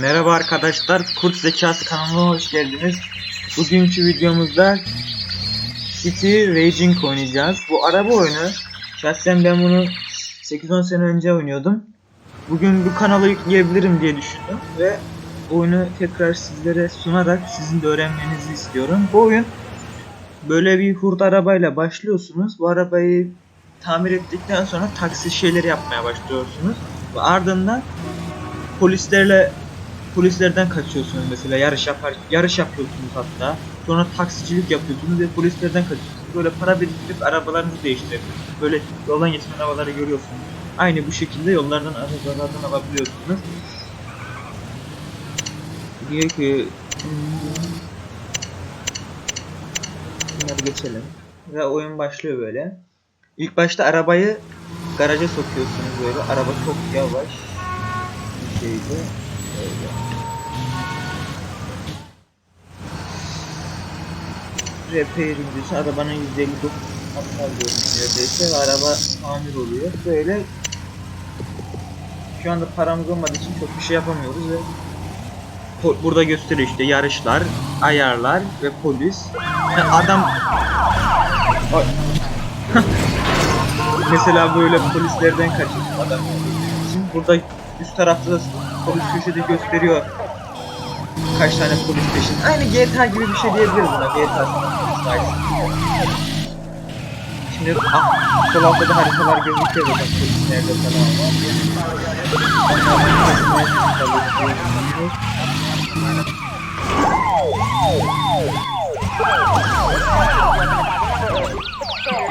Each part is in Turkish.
Merhaba arkadaşlar, Kurt Zekası kanalına hoş geldiniz. Bugünkü videomuzda City Racing oynayacağız. Bu araba oyunu. Şahsen ben bunu 8-10 sene önce oynuyordum. Bugün bu kanala yükleyebilirim diye düşündüm ve oyunu tekrar sizlere sunarak sizin de öğrenmenizi istiyorum. Bu oyun böyle bir hurda arabayla başlıyorsunuz. Bu arabayı tamir ettikten sonra taksi şeyleri yapmaya başlıyorsunuz. Ve ardından polislerle polislerden kaçıyorsunuz mesela yarış yapar yarış yapıyorsunuz hatta sonra taksicilik yapıyorsunuz ve polislerden kaçıyorsunuz. Böyle para biriktirip arabalarınızı değiştiriyorsunuz böyle yoldan geçen arabaları görüyorsunuz. Aynı bu şekilde yollardan arabalardan alabiliyorsunuz. Diyor ki bunları geçelim. Ve oyun başlıyor böyle. İlk başta arabayı garaja sokuyorsunuz böyle. Araba çok yavaş bir şeydi Öyle. Repair incisi arabanın 159 hasar görmüş neredeyse araba tamir oluyor. Böyle şu anda paramız olmadığı için çok bir şey yapamıyoruz ve burada gösteriyor işte yarışlar, ayarlar ve polis. Adam. Mesela böyle polislerden kaçıyor adam için. Burada üst tarafta da polis köşede gösteriyor kaç tane polis peşin. Aynı GTA gibi bir şey diyebiliriz buna. GTA Vice. Şimdi ah, sol altta da haritalar gözüküyor zaten polis nerede falan.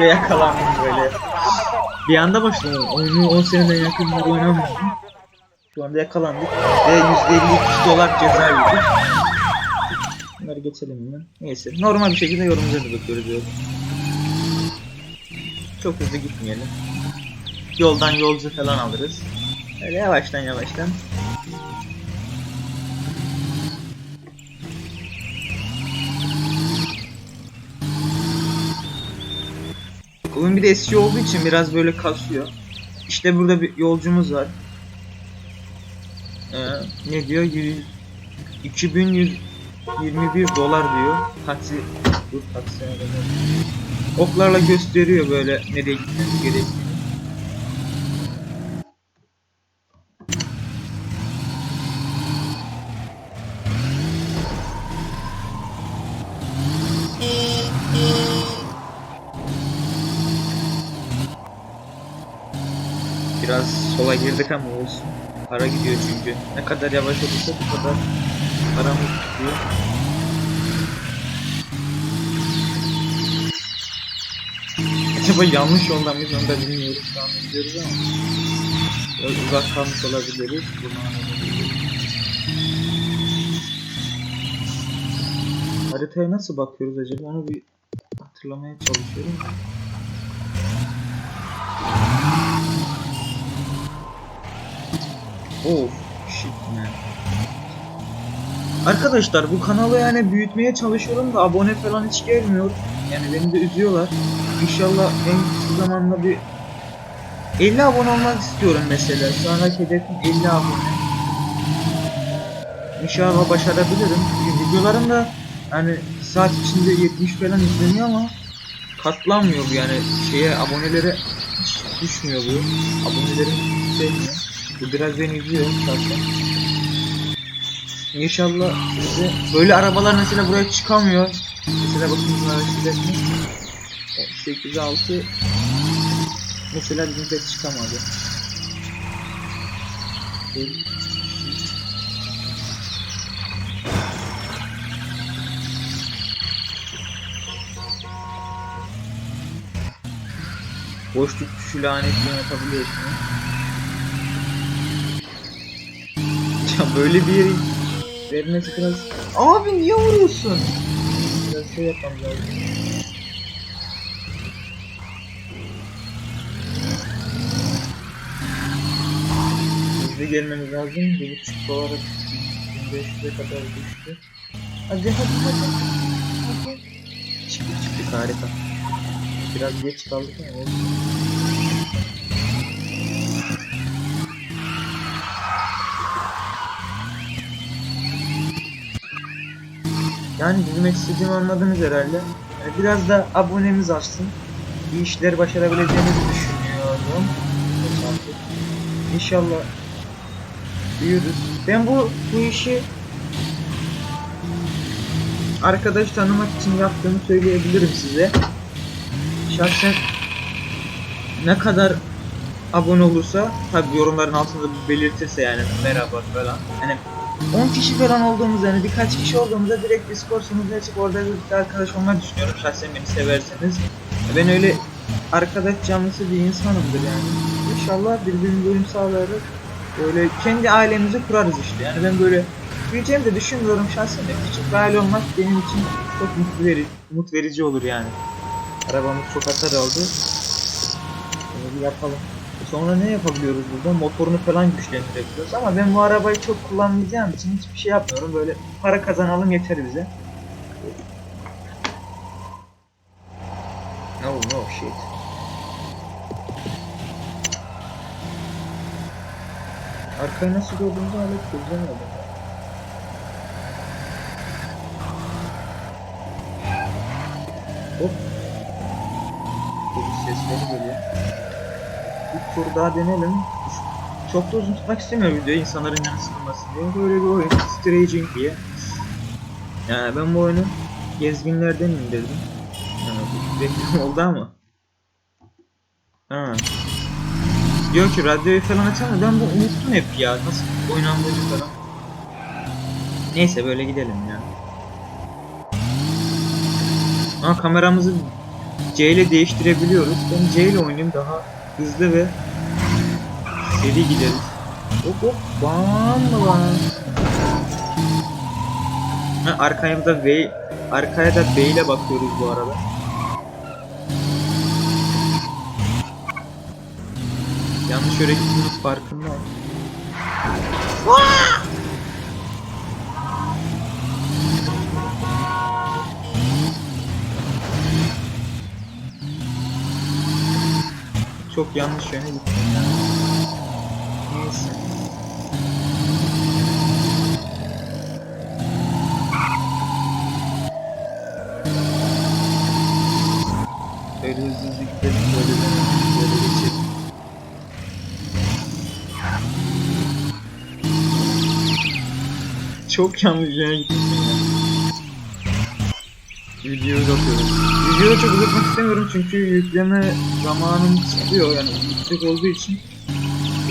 Ve yakalandım böyle. Bir anda başladım. Oyunu 10 seneden yakın bir oynamıyorum. Şu anda yakalandık ve 152 dolar ceza yedik. Bunları geçelim hemen. Neyse normal bir şekilde yorumlarını bakıyoruz diyorum. Çok hızlı gitmeyelim. Yoldan yolcu falan alırız. Öyle yavaştan yavaştan. Oyun bir de eski olduğu için biraz böyle kasıyor. İşte burada bir yolcumuz var. Ee, ne diyor? 100, 2121 dolar diyor. Taksi dur taksi Oklarla gösteriyor böyle nereye gitmemiz gerektiğini. Biraz sola girdik ama olsun. Para gidiyor çünkü. Ne kadar yavaş olursa bu kadar paramız gidiyor. Acaba yanlış yoldan mıyız onu bilmiyoruz. Şu an gidiyoruz ama. Biraz uzak kalmış olabiliriz. Haritaya nasıl bakıyoruz acaba onu bir hatırlamaya çalışıyorum. Oh shit man. Arkadaşlar bu kanalı yani büyütmeye çalışıyorum da abone falan hiç gelmiyor. Yani beni de üzüyorlar. İnşallah en kısa zamanda bir 50 abone olmak istiyorum mesela. Anki hedefim 50 abone. İnşallah başarabilirim. Videolarım da yani saat içinde 70 falan izleniyor ama katlanmıyor bu yani şeye abonelere hiç düşmüyor bu. Abonelerim sevmiyor. Bu biraz beni üzüyor zaten. İnşallah bize böyle arabalar mesela buraya çıkamıyor. Mesela bakın bunlar bisiklet 8 6 mesela bizim pek çıkamadı. Boşluk tuşu lanetli yapabiliyorsunuz. Ya böyle bir yeri vermesi biraz... Abi niye vuruyorsun? Biraz şey yapmam lazım. Hızlı gelmemiz lazım. Bir buçuk dolara 1500'e kadar düştü. Hadi hadi hadi. Hadi. Çıktık çıktık harika. Biraz geç kaldık ama olsun. Yani bizim istediğimi anladınız herhalde. Yani biraz da abonemiz artsın. İyi işler başarabileceğimizi düşünüyorum. İnşallah büyürüz. Ben bu bu işi arkadaş tanımak için yaptığımı söyleyebilirim size. Şahsen ne kadar abone olursa tabi yorumların altında belirtirse yani merhaba falan. Hani 10 kişi falan olduğumuz yani birkaç kişi olduğumuzda direkt Discord sunucuya açıp orada bir arkadaş olmayı düşünüyorum. Şahsen beni severseniz. Ben öyle arkadaş canlısı bir insanımdır yani. İnşallah birbirimize uyum sağlayarak böyle kendi ailemizi kurarız işte. Yani ben böyle büyüyeceğimi de düşünmüyorum şahsen de. Küçük bir aile olmak benim için çok mutlu verici, umut verici olur yani. Arabamız çok hasar aldı. Bunu bir yapalım. Sonra ne yapabiliyoruz burada? Motorunu falan güçlendirebiliyoruz ama ben bu arabayı çok kullanmayacağım için hiçbir şey yapmıyorum. Böyle para kazanalım yeter bize. No no shit. Arkaya nasıl gördüğümüzü hala çözemedim. Hop. Polis sesleri geliyor. Bir tur daha denelim. Çok da uzun tutmak istemiyorum videoyu insanların canı sıkılmasın diye. Böyle bir oyun. Straging diye. Yani ben bu oyunu gezginlerden indirdim. Yani reklam oldu ama. Ha. Diyor ki radyoyu falan açalım ben bu unuttum hep ya. Nasıl oynandığını falan. Neyse böyle gidelim ya. Ama kameramızı C ile değiştirebiliyoruz. Ben C ile oynayayım daha hızlı ve seri gideriz. Hop hop bam bam. Ha, arkaya da V arkaya da B ile bakıyoruz bu arada. Yanlış yöre gittiğimiz farkında. Çok yanlış yöne gittim. Neyse. Böyle hızlı gidelim böyle böyle, geçelim. Çok yanlış yöne gittim Videoyu uzatıyoruz. Videoyu çok uzatmak istemiyorum çünkü yükleme zamanım çıkıyor yani yüksek olduğu için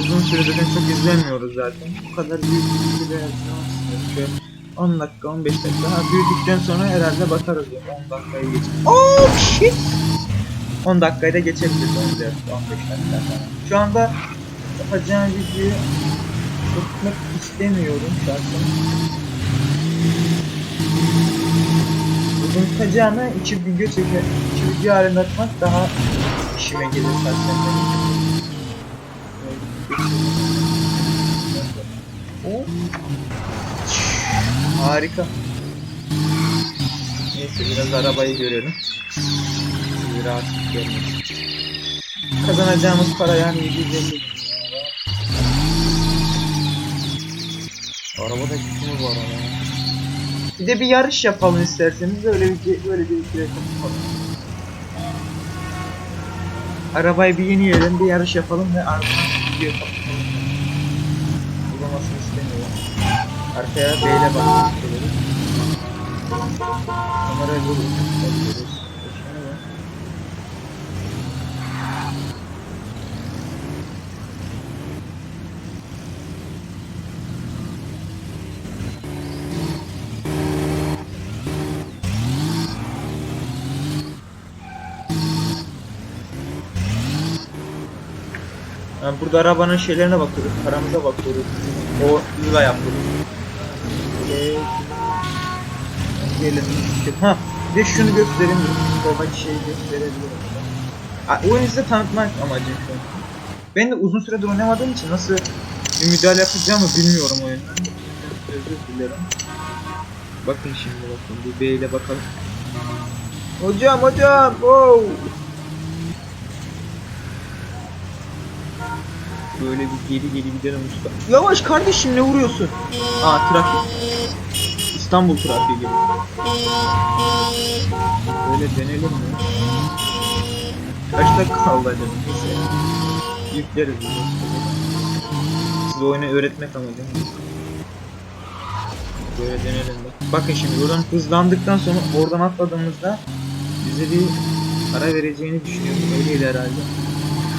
uzun süre zaten çok izlemiyoruz zaten. Bu kadar büyük bir istemiyorum. Şöyle 10 dakika 15 dakika ha büyüdükten sonra herhalde bakarız ya 10 dakikayı geçip. Oh shit! 10 dakikayı da geçebiliriz 10 dakika 15 dakika. Şu anda yapacağım videoyu tutmak istemiyorum şahsen. Tutacağına iki video çeker, iki video halinde atmak daha işime gelir benim. O harika. Neyse biraz arabayı görelim. Bir rahat görmek. Kazanacağımız para yani 750 bin lira. Araba da gitmiyor bu araba. Bir de bir yarış yapalım isterseniz öyle bir böyle bir reklam yapalım. Arabayı bir yeni yerelim bir yarış yapalım ve ardından video yapalım. Uzamasını istemiyorum. Arkaya B ile bakmak istiyorum. Kamerayı böyle Yani burada arabanın şeylerine bakıyoruz, paramıza bakıyoruz. O yıla. Ee, Gelin. Ha, bir şunu göstereyim. Soldaki şeyi gösterebilirim. Ha, oyunu size tanıtmak amacım şu an. Ben de uzun süredir oynamadığım için nasıl bir müdahale yapacağımı bilmiyorum oyundan. Özür dilerim. Bakın şimdi bakın. Bir B ile bakalım. Hocam hocam. Oh. Böyle bir geri geri gidelim usta. Yavaş kardeşim ne vuruyorsun? Aa trafik. İstanbul trafiği gibi. Böyle denelim mi? Kaç dakika kaldı acaba? Neyse. Yükleriz. Size oyunu öğretmek amacım. Böyle denelim de. Bakın şimdi buradan hızlandıktan sonra oradan atladığımızda bize bir para vereceğini düşünüyorum. Öyleydi herhalde.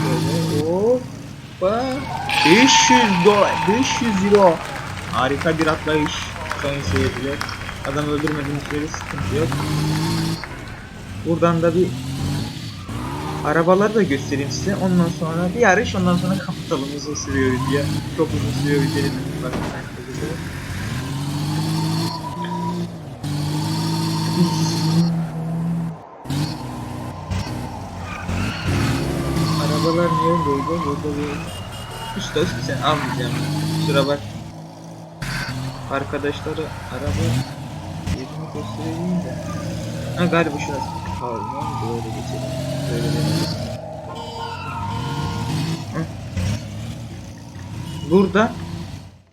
Böyle hoppa. 500 dolar, 500 euro. Harika bir atlayış sayın seyirciler. Adam öldürmediğimiz sürece sıkıntı yok. Buradan da bir arabaları da göstereyim size. Ondan sonra bir yarış, ondan sonra kapatalım. Uzun sürüyor video. Çok uzun sürüyor video. Bakın ben size. Arabalar neredeydi? Burada bir... Usta sen almayacağım. Kusura bak. Arkadaşları araba yerini göstereyim de. Ha galiba şurası. Pardon böyle geçelim. Böyle denelim. Hı. Burada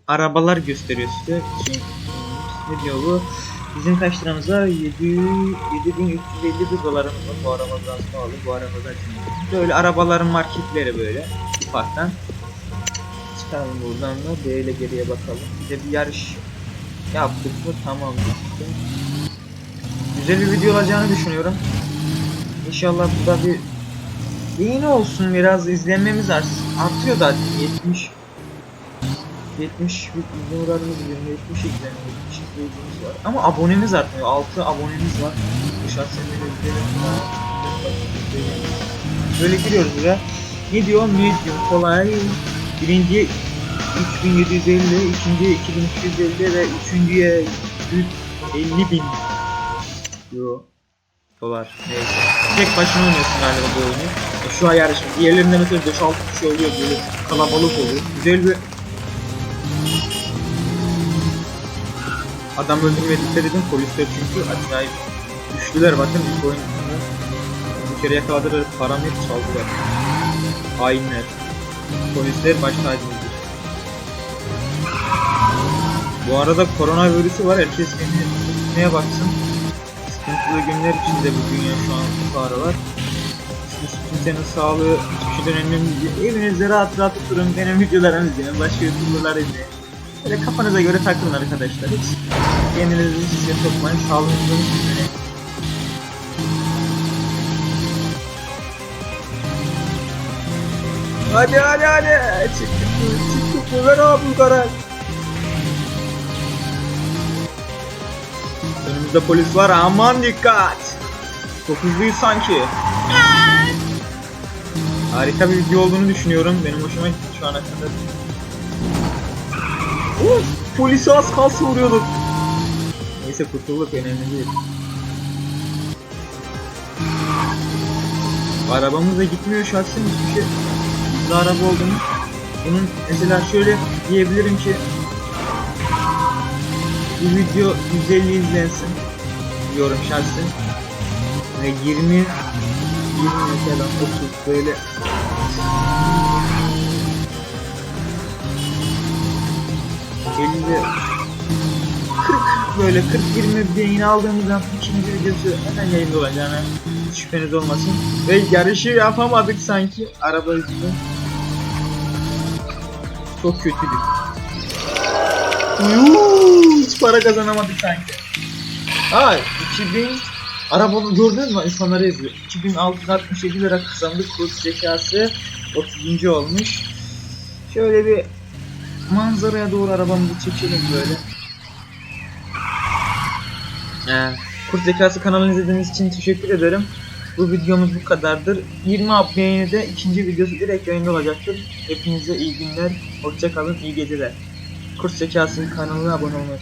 arabalar gösteriyor size. Ne diyor bu? Bizim kaç liramız var? 7, 7351 dolarımız var. Bu arabadan pahalı. Bu arabadan Böyle arabaların marketleri böyle. Ufaktan. Çıkalım buradan da. Böyle geriye bakalım. Bir de bir yarış yaptık mı tamam. Güzel bir video olacağını düşünüyorum. İnşallah bu da bir beğeni olsun biraz izlenmemiz. Artıyor zaten 70 70 bir izlenme oranımız 70 izlenme 70 izleyicimiz var. Ama abonemiz artmıyor. 6 abonemiz var. Daha Böyle giriyoruz buraya. Ne diyor? Medium kolay. Birinciye 3750, ikinciye 2350 ve üçüncüye 150 bin euro dolar. Neyse. Tek başına oynuyorsun galiba bu oyunu. E, şu an yarışma. Diğerlerinde mesela 5-6 kişi oluyor böyle kalabalık oluyor. Güzel bir Adam öldürmeye dikkat edin polisler çünkü acayip güçlüler bakın ilk oyun bir kere yakaladılar paramı hep çaldılar. Hainler. Polisler baş tacımızdır. Bu arada koronavirüsü var herkes kendine baksın. Sıkıntılı günler içinde bu dünya şu an bu. Siz kimsenin sağlığı hiçbir şeyden önemli değil. Evinizde rahat rahat oturun benim videolarımı izleyin. Başka youtuberlar izleyin. Böyle kafanıza göre takılın arkadaşlar. Hiç kendinizi size sokmayın. Sağlığınızı düşünün. Hadi hadi hadi. Çıktık? Çıktık mı? Ver abi karar. Önümüzde polis var. Aman dikkat. Çok hızlıyız sanki. Harika bir video olduğunu düşünüyorum. Benim hoşuma gitti şu ana kadar. Uf, polisi az kalsın vuruyorduk. Neyse kurtulduk önemli değil. Arabamız da gitmiyor şahsen hiçbir şey. Hızlı araba olduğunu. Bunun mesela şöyle diyebilirim ki bu video 150 izlensin diyorum şahsen. Ve 20 20 mesela 30 böyle elli 40 böyle 40 20 beğeni aldığımızda ikinci videosu hemen yayında olacağına hiç şüpheniz olmasın. Ve yarışı yapamadık sanki araba yüzünden. Çok kötüydük. Yuuu, hiç para kazanamadık sanki. Ha 2000 arabamı gördünüz mü? İnsanları yazıyor. 2667 lira kazandık. Kurs zekası 30. olmuş. Şöyle bir manzaraya doğru arabamızı çekelim böyle. Ee, Kurt Zekası kanalını izlediğiniz için teşekkür ederim. Bu videomuz bu kadardır. 20 aboneye de ikinci videosu direkt yayında olacaktır. Hepinize iyi günler, hoşça kalın, iyi geceler. Kurt Zekası kanalına abone olmayı